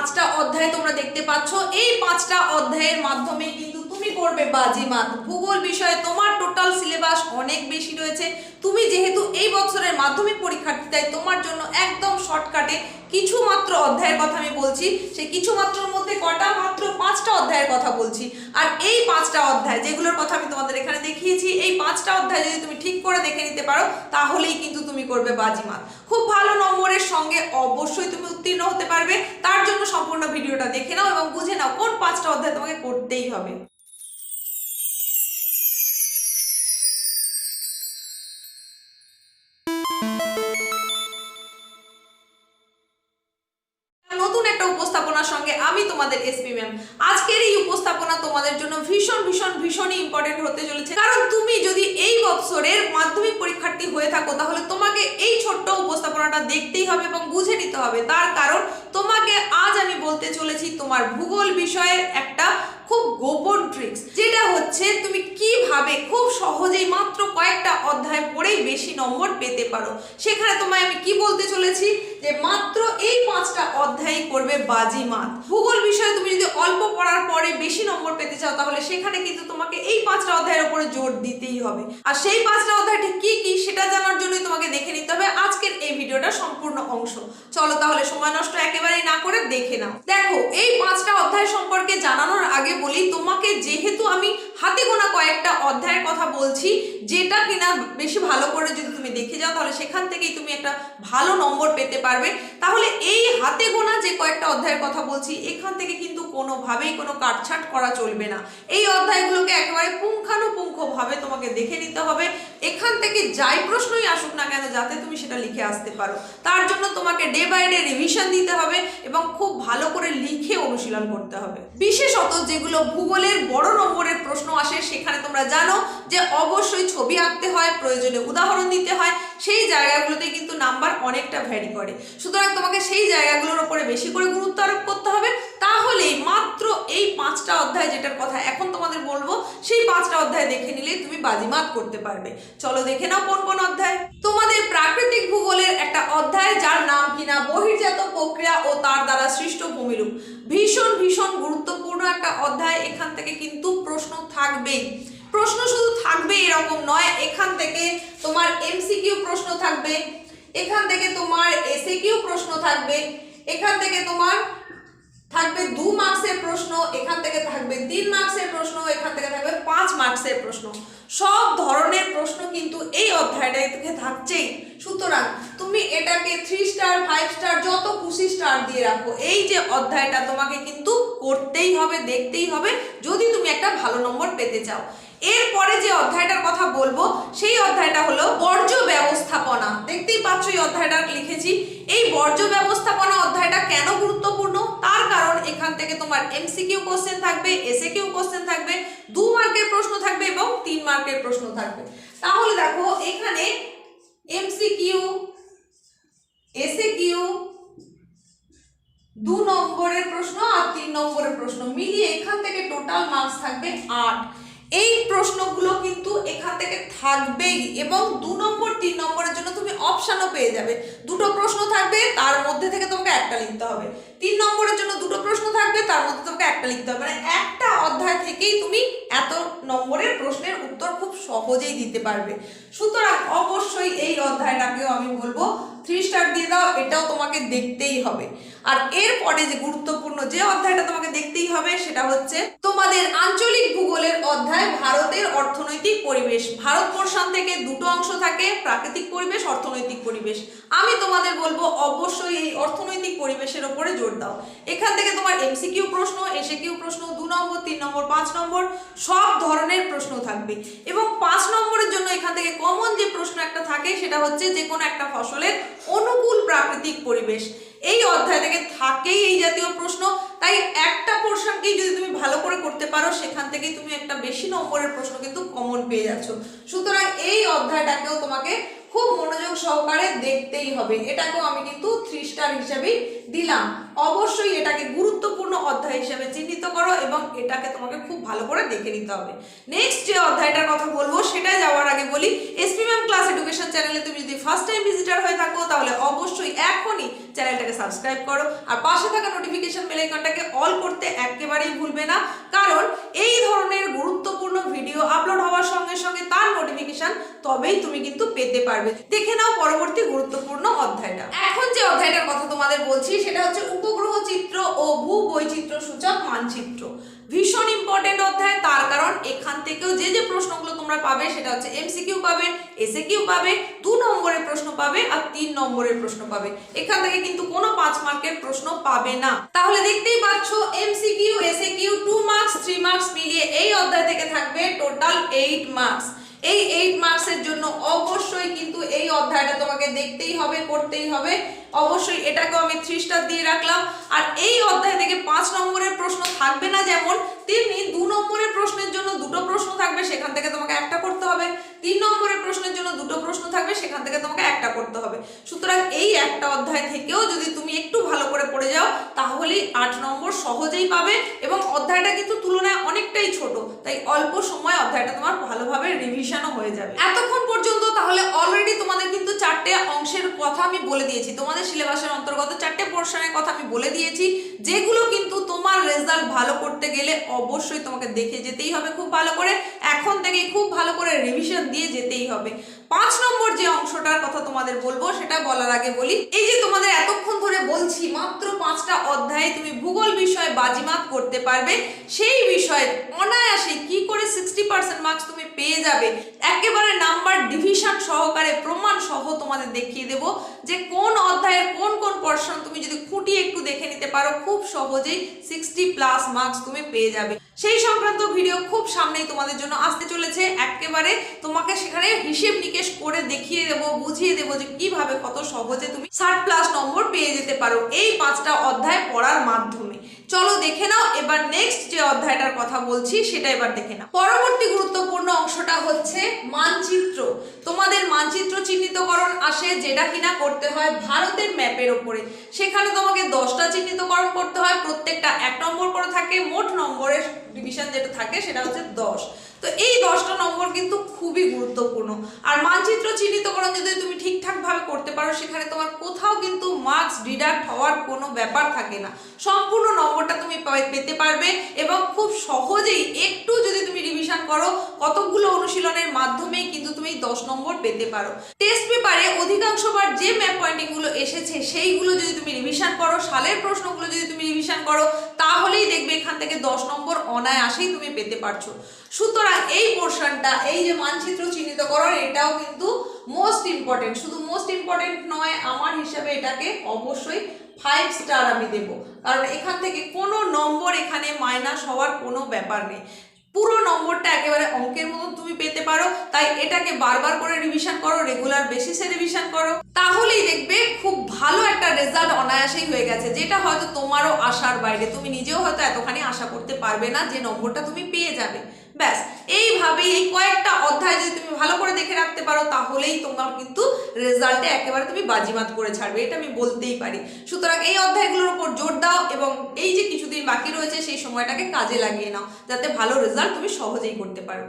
পাঁচটা অধ্যায় তোমরা দেখতে পাচ্ছ। এই পাঁচটা অধ্যায়ের মাধ্যমে কিন্তু তুমি করবে বাজিমাত ভূগোল বিষয়ে তোমার টোটাল সিলেবাস অনেক বেশি রয়েছে। তুমি যেহেতু এই বছরের মাধ্যমিক পরীক্ষার্থী, তাই তোমার জন্য একদম শর্টকাটে কিছু মাত্র অধ্যায়ের কথা আমি বলছি। সেই কিছু মাত্রর মধ্যে কটা মাত্র পাঁচটা অধ্যায়ের কথা বলছি। আর এই পাঁচটা অধ্যায় যেগুলোর কথা আমি তোমাদের এখানে দেখিয়েছি, এই পাঁচটা অধ্যায় যদি তুমি ঠিক করে দেখে নিতে পারো, তাহলেই কিন্তু তুমি করবে বাজিমাত খুব ভালো নম্বরের সঙ্গে অবশ্যই তুমি উত্তীর্ণ হতে পারবে। তার জন্য সম্পূর্ণ ভিডিওটা দেখে নাও এবং বুঝে নাও কোন পাঁচটা অধ্যায় তোমাকে করতেই হবে। তোমাদের এসপি ম্যাম আজকের এই উপস্থাপনা তোমাদের জন্য ভীষণ ভীষণ, ভীষণই ইম্পর্টেন্ট হতে চলেছে। কারণ তুমি যদি এই বছরের মাধ্যমিক পরীক্ষার্থী হয়ে থাকো, তাহলে তোমাকে এই ছোট্ট উপস্থাপনাটা দেখতেই হবে এবং বুঝে নিতে হবে। তার কারণ তোমাকে আজ আমি বলতে চলেছি তোমার ভূগোল বিষয়ের একটা খুব গোপন ট্রিক্স যেটা হচ্ছে তুমি কীভাবে খুব সহজেই মাত্র কয়েকটা অধ্যায় পড়েই বেশি নম্বর পেতে পারো। সেখানে তোমায় আমি কি বলতে চলেছি? যে মাত্র এই পাঁচটা অধ্যায়ই করবে বাজিমাত ভূগোল বিষয়ে তুমি যদি অল্প পড়ার পরে বেশি নম্বর পেতে চাও, তাহলে সেখানে কিন্তু তোমাকে এই পাঁচটা অধ্যায়ের উপরে জোর দিতেই হবে। আর সেই পাঁচটা অধ্যায় কি কি সেটা জানার জন্যই তোমাকে দেখে নিতে হবে আজকের এই ভিডিওটা সম্পূর্ণ অংশ। চলো তাহলে সময় নষ্ট একেবারেই না করে দেখে নাও। দেখো, এই পাঁচটা অধ্যায় সম্পর্কে জানানোর আগে বলি তোমাকে যেহেতু আমি হাতে গোনা কয়েকটা অধ্যায়ের কথা বলছি, যেটা কিনা বেশি ভালো করে যদি তুমি দেখে যাও, তাহলে সেখান থেকেই তুমি একটা ভালো নম্বর পেতে পারবে। তাহলে এই হাতে গোনা যে কয়েকটা অধ্যায়ের কথা বলছি, এখান থেকে কিন্তু কোনোভাবেই কোনো কাটছাট করা চলবে না। এই অধ্যায়গুলোকে একেবারে পুঙ্খানুপুঙ্খভাবে তোমাকে দেখে নিতে হবে। এখান থেকে যাই প্রশ্নই আসুক না কেন, যাতে তুমি সেটা লিখে আসতে পারো। তার জন্য তোমাকে ডে বাই ডে রিভিশন দিতে হবে এবং খুব ভালো করে লিখে অনুশীলন করতে হবে। বিশেষত যেগুলো ভূগোলের বড় নম্বরের প্রশ্ন আসে, সেখানে তোমরা জানো যে অবশ্যই ছবি আঁকতে হয়, প্রয়োজনে উদাহরণ দিতে হয়, সেই জায়গাগুলোতে কিন্তু নাম্বার অনেকটা ভ্যারি করে। সুতরাং তোমাকে সেই জায়গাগুলোর ওপরে বেশি করে গুরুত্ব আরোপ করতে হবে। তাহলেই মাত্র এই পাঁচটা অধ্যায় যেটার কথা এখন তোমাদের বলব, সেই পাঁচটা অধ্যায় দেখে নিলে তুমি বাজিমাত করতে পারবে। চলো দেখে নাও কোন কোন অধ্যায়। তোমাদের প্রাকৃতিক ভূগোলের একটা অধ্যায়, যার নাম কিনা বহির্জাত প্রক্রিয়া ও তার দ্বারা সৃষ্ট ভূমিরূপ। ভীষণ ভীষণ গুরুত্বপূর্ণ একটা অধ্যায়, এখান থেকে কিন্তু প্রশ্ন থাকবেই। প্রশ্ন শুধু থাকবে এরকম নয়, এখান থেকে তোমার এমসিকিউ প্রশ্ন থাকবে, এখান থেকে তোমার এসএ কিউ প্রশ্ন থাকবে, এখান থেকে তোমার থাকবে দু মার্কসের প্রশ্ন, এখান থেকে থাকবে তিন মার্কসের প্রশ্ন, এখান থেকে থাকবে পাঁচ মার্কসের প্রশ্ন। সব ধরনের প্রশ্ন কিন্তু এই অধ্যায়টা থেকে থাকছেই। সুতরাং তুমি এটাকে থ্রি স্টার ফাইভ স্টার যত খুশি স্টার দিয়ে রাখো। এই যে অধ্যায়টা তোমাকে কিন্তু করতেই হবে, দেখতেই হবে। যদি তুমি একটা ভালো নম্বর পেতে চাও। এরপরে যে অধ্যায়টার কথা বলব, সেই অধ্যায়টা হলো বর্জ্য ব্যবস্থাপনা। দেখতেই পাচ্ছ এই অধ্যায়টা লিখেছি। এই বর্জ্য ব্যবস্থাপনা অধ্যায়টা কেন গুরুত্বপূর্ণ? তার কারণ এখান থেকে তোমার এমসিকিউ কোশ্চেন থাকবে এসএ কিউ কোশ্চেন থাকবে, দু মার্কের প্রশ্ন থাকবে এবং তিন মার্কের প্রশ্ন থাকবে। তাহলে দেখো, এখানে এমসিকিউ এসএ কিউ দু নম্বরের প্রশ্ন আর তিন নম্বরের প্রশ্ন মিলিয়ে এখান থেকে টোটাল মার্কস থাকবে আট। এই প্রশ্নগুলো কিন্তু এখান থেকে থাকবেই এবং দু নম্বর, তিন নম্বরের জন্য তুমি অপশানও পেয়ে যাবে। দুটো প্রশ্ন থাকবে, তার মধ্যে থেকে তোমাকে একটা লিখতে হবে। তিন নম্বরের জন্য দুটো প্রশ্ন থাকবে, তার মধ্যে তোমাকে একটা লিখতে হবে। মানে একটা অধ্যায় থেকেই তুমি এত নম্বরের প্রশ্নের উত্তর খুব সহজেই দিতে পারবে। সুতরাং অবশ্যই এই অধ্যায়টাকেও আমি বলব থ্রি স্টার দিয়ে দাও, এটাও তোমাকে দেখতেই হবে। আর এরপরে যে গুরুত্বপূর্ণ যে অধ্যায়টা তোমাকে দেখতেই হবে সেটা হচ্ছে তোমাদের আঞ্চলিক ভূগোলের অধ্যায় ভারতের অর্থনৈতিক পরিবেশ। ভারত ভারতবর্ষান থেকে দুটো অংশ থাকে, প্রাকৃতিক পরিবেশ, অর্থনৈতিক পরিবেশ। আমি তোমাদের বলব, অবশ্যই এই অর্থনৈতিক পরিবেশের ওপরে জোর দাও। এখান থেকে তোমার এমসিকিউ প্রশ্ন এসে কিউ প্রশ্ন, দু নম্বর, তিন নম্বর, পাঁচ নম্বর, সব ধরনের প্রশ্ন থাকবে। এবং পাঁচ নম্বরের জন্য এখান থেকে কমন যে প্রশ্ন একটা থাকে, সেটা হচ্ছে যে কোনো একটা ফসলের অনুকূল প্রাকৃতিক পরিবেশ। এই অধ্যায় থেকে থাকেই এই জাতীয় প্রশ্ন। তাই একটা পোর্শনকেই যদি তুমি ভালো করে করতে পারো, সেখান থেকে তুমি একটা বেশি নম্বরের প্রশ্ন কিন্তু কমন পেয়ে যাচ্ছ। সুতরাং এই অধ্যায়টাকেও তোমাকে খুব মনোযোগ সহকারে দেখতেই হবে। এটাকেও আমি কিন্তু থ্রি স্টার হিসাবেই দিলাম। অবশ্যই এটাকে গুরুত্বপূর্ণ অধ্যায় হিসেবে চিহ্নিত করো এবং এটাকে তোমাকে খুব ভালো করে দেখে নিতে হবে। নেক্সট যে অধ্যায়টার কথা বলব সেটা যাওয়ার আগে বলি এসপি ম্যাম ক্লাস এডুকেশন চ্যানেলে তুমি যদি ফার্স্ট টাইম ভিজিটার হয়ে থাকো, তাহলে অবশ্যই এখনই চ্যানেলটাকে সাবস্ক্রাইব করো। আর পাশে থাকা নোটিফিকেশন বেল আইকনটাকে অল করতে একেবারেই ভুলবে না। কারণ এই ধরনের গুরুত্বপূর্ণ ভিডিও আপলোড হওয়ার সঙ্গে সঙ্গে তার নোটিফিকেশন তবেই তুমি কিন্তু পেতে পারবে। দেখে নাও পরবর্তী গুরুত্বপূর্ণ অধ্যায়টা। এখন যে অধ্যায়টার কথা তোমাদের বলছি, সেটা হচ্ছে উপগ্রহ চিত্র ও ভূ বৈচিত্র্য সূচক মানচিত্র। ভীষণ ইম্পর্টেন্ট অধ্যায়, তার কারণ এখান থেকেও যে যে প্রশ্নগুলো তোমরা পাবে সেটা হচ্ছে এমসিকিউ পাবে এসে কিউ পাবে, দু নম্বরের প্রশ্ন পাবে আর তিন নম্বরের প্রশ্ন পাবে। এখান থেকে কিন্তু কোনো পাঁচ মার্কের প্রশ্ন পাবে না। তাহলে দেখতেই পাচ্ছ MCQ SA Q two marks three marks মিলিয়ে এই অধ্যায় থেকে থাকবে টোটাল এইট মার্কস এই এইট মার্কসের জন্য এই অধ্যায়টা তোমাকে দেখতেই হবে, করতেই হবে। অবশ্যই এটাকেও আমি থ্রি স্টার দিয়ে রাখলাম। আর এই অধ্যায় থেকে পাঁচ নম্বরের প্রশ্ন থাকবে না যেমন, তেমনি দু নম্বরের প্রশ্নের জন্য দুটো প্রশ্ন থাকবে, সেখান থেকে তোমাকে একটা করতে হবে। তিন নম্বরের প্রশ্নের জন্য দুটো প্রশ্ন থাকবে, সেখান থেকে তোমাকে একটা করতে হবে। সুতরাং এই একটা অধ্যায় থেকেও যদি তুমি একটু ভালো করে পড়ে যাও তাহলেই আট নম্বর সহজেই পাবে এবং অধ্যায়টা কিন্তু তুলনায় অনেকটাই ছোট, তাই অল্প সময় অধ্যায়টা তোমার ভালোভাবে রিভিশনও হয়ে যাবে। এতক্ষণ পর্যন্ত তাহলে অলরেডি তোমাদের কিন্তু চারটে অংশের কথা আমি বলে দিয়েছি। তোমাদের সিলেবাসের অন্তর্গত চারটে পোর্শনের কথা আমি বলে দিয়েছি। যেগুলো কিন্তু তোমার রেজাল্ট ভালো করতে গেলে অবশ্যই তোমাকে দেখে যেতেই হবে খুব ভালো করে। এখন থেকে খুব ভালো করে রিভিশন দিয়ে যেতেই হবে। পাঁচ নম্বর যে অংশটার কথা তোমাদের বলব, সেটা বলার আগে বলি, এই যে তোমাদের এতক্ষণ ধরে বলছি, মাত্র পাঁচটা অধ্যায়ে তুমি ভূগোল বিষয়ে বাজিমাত করতে পারবে, সেই বিষয়ে অনায়াসে কি করে সিক্সটি পার্সেন্ট মার্কস তুমি পেয়ে যাবে, একেবারে নাম্বার ডিভিশন সহকারে প্রমাণ সহ তোমাদের দেখিয়ে দেব যে কোন অধ্যায়ের কোন কোন পর্ষণ তুমি যদি খুঁটিয়ে একটু দেখে নিতে পারো, খুব সহজেই সিক্সটি প্লাস মার্কস তুমি পেয়ে যাবে। সেই সংক্রান্ত ভিডিও খুব সামনেই তোমাদের জন্য আসতে চলেছে। একেবারে তোমাকে সেখানে হিসেব নিকেশ করে দেখিয়ে দেবো, বুঝিয়ে দেবো যে কীভাবে কত সহজে তুমি ষাট প্লাস নম্বর পেয়ে যেতে পারো। এই পাঁচটা অধ্যায় পড়ার মাধ্যমে। চলো দেখে নাও, এবার নেক্সট যে অধ্যায়টার কথা বলছি, সেটা এবার দেখে নাও। পরবর্তী গুরুত্বপূর্ণ অংশটা হচ্ছে মানচিত্র। তোমাদের মানচিত্র চিহ্নিতকরণ আসে যেটা কিনা করতে হয় ভারতের ম্যাপের ওপরে সেখানে তোমাকে দশটা চিহ্নিতকরণ করতে হয়, প্রত্যেকটা এক নম্বর মোট নম্বরের ডিভিশন যেটা থাকে সেটা হচ্ছে দশ। তো এই দশটা নম্বর কিন্তু খুবই গুরুত্বপূর্ণ। আর মানচিত্র চিহ্নিতকরণ যদি তুমি ঠিকঠাকভাবে করতে পারো, সেখানে তোমার কোথাও কিন্তু মার্কস ডিডাক্ট হওয়ার কোনো ব্যাপার থাকে না। সম্পূর্ণ নম্বরটা তুমি পেতে পারবে এবং খুব সহজেই একটু যদি তুমি রিভিশন করো, কতকগুলো অনুশীলনের মাধ্যমেই কিন্তু তুমি দশ নম্বর পেতে পারো। টেস্ট পেপারে অধিকাংশবার যে ম্যাপ পয়েন্টিংগুলো এসেছে, সেইগুলো যদি তুমি রিভিশন করো, সালের প্রশ্নগুলো যদি তুমি রিভিশন করো, তাহলেই দেখবে এখান থেকে দশ নম্বর অনায়াসেই তুমি পেতে পারছ। সুতরাং এই পোর্শনটা এই যে মানচিত্র চিহ্নিত করার এটাও কিন্তু মোস্ট ইম্পর্টেন্ট শুধু মোস্ট ইম্পর্টেন্ট নয়, আমার হিসাবে এটাকে অবশ্যই ফাইভ স্টার আমি দেব। কারণ এখান থেকে কোনো নম্বর এখানে মাইনাস হওয়ার কোনো ব্যাপার নেই। পুরো নম্বরটা একেবারে অঙ্কের মতো তুমি পেতে পারো, তাই এটাকে বারবার করে রিভিশন করো রেগুলার বেসিসে রিভিশন করো। তাহলেই দেখবে খুব ভালো একটা রেজাল্ট অনায়াসেই হয়ে গেছে, যেটা হয়তো তোমারও আশার বাইরে। তুমি নিজেও হয়তো এতখানি আশা করতে পারবে না যে নম্বরটা তুমি পেয়ে যাবে। ব্যাস এইভাবেই এই কয়েকটা অধ্যায় যদি তুমি ভালো করে দেখে রাখতে পারো, তাহলেই তোমার কিন্তু রেজাল্টে একেবারে তুমি বাজিমাত করে ছাড়বে। এটা আমি বলতেই পারি। সুতরাং এই অধ্যায়গুলোর উপর জোর দাও এবং এই যে কিছুদিন বাকি রয়েছে, সেই সময়টাকে কাজে লাগিয়ে নাও, যাতে ভালো রেজাল্ট তুমি সহজেই করতে পারো।